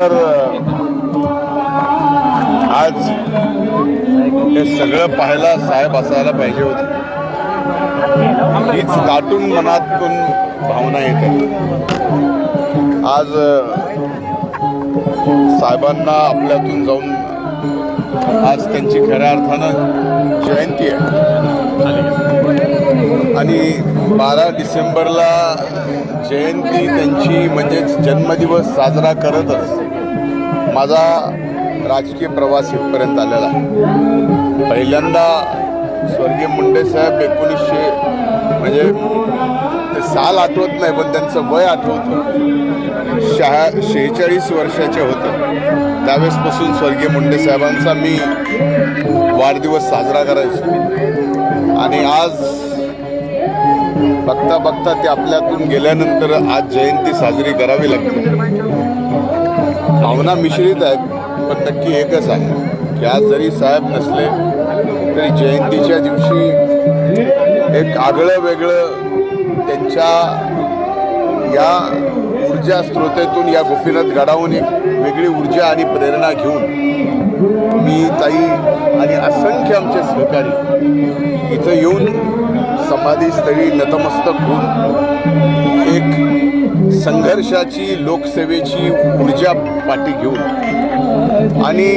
तर आज हे सगळं पाहायला साहेब असायला पाहिजे होते. हीच दाटून मनातून भावना येते. आज साहेबांना आपल्यातून जाऊन आज त्यांची खऱ्या अर्थानं जयंती आहे. आणि बारा डिसेंबरला जयंती त्यांची म्हणजेच जन्मदिवस साजरा करतच. माझा राजकीय प्रवास इथपर्यंत आलेला आहे. पहिल्यांदा स्वर्गीय मुंडे साहेब एकोणीसशे म्हणजे ते साल आठवत नाही पण त्यांचं वय आठवतं शहा शेहेचाळीस वर्षाचे होते. त्यावेळेसपासून स्वर्गीय मुंडे साहेबांचा मी वाढदिवस साजरा करायचो. आणि आज बघता बघता ते आपल्यातून गेल्यानंतर आज जयंती साजरी करावी लागते. भावना मिश्रित आहेत पण नक्की एकच आहे की आज जरी साहेब नसले तरी जयंतीच्या दिवशी एक आगळं वेगळं त्यांच्या या ऊर्जा स्रोतातून या गोपीनाथ गडावून एक वेगळी ऊर्जा आणि प्रेरणा घेऊन मी ताई आणि असंख्य आमचे सहकारी इथं येऊन समाधीस्थळी नतमस्तक होऊन वर्षाची लोकसेवेची ऊर्जा पाठी घेऊन आणि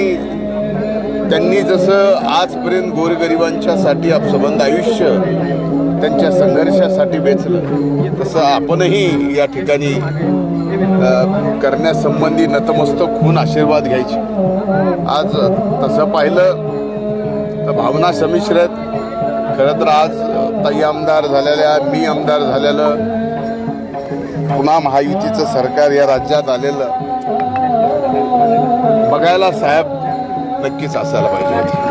त्यांनी जसं आजपर्यंत गोरगरिबांच्यासाठी सबंध आयुष्य त्यांच्या संघर्षासाठी वेचलं तसं आपणही या ठिकाणी करण्यासंबंधी नतमस्तक होऊन आशीर्वाद घ्यायचे. आज तसं पाहिलं तर भावना संमिश्र आहेत. खरं तर आज ताई आमदार झालेल्या मी आमदार झालेलं पुन्हा महायुतीचं सरकार या राज्यात आलेलं बघायला साहेब नक्कीच असायला पाहिजे.